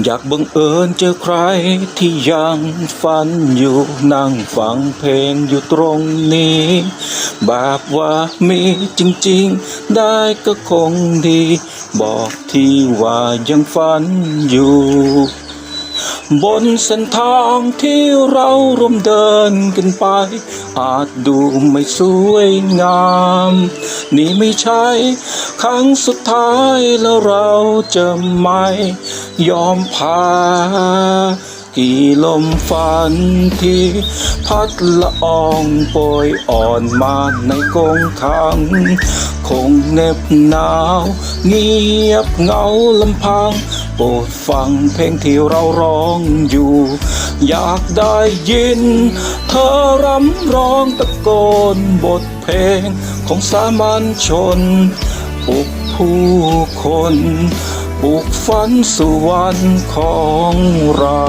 อยากบังเอิญเจอใครที่ยังฝันอยู่นั่งฟังเพลงอยู่ตรงนี้แบบว่ามีจริงๆ ได้ก็คงดี บอกที่ว่ายังฝันอยู่ บนเส้นทางที่เราร่วมเดินกันไป อาจดูไม่สวยงาม นี่ไม่ใช่ครั้งสุดท้ายแล้วเราจะไม่ยอมพากี่ลมฝันที่พัดละอองโปรยอ่อนมาในกงขัง คงเหน็บหนาว เงียบเงาลำพัง โปรดฟังเพลงที่เราร้องอยู่ อยากได้ยิน เธอรำร้องตะโกนบทเพลงของสามัญชนปลุกผู้คนปลุกฝันสู่วันของเรา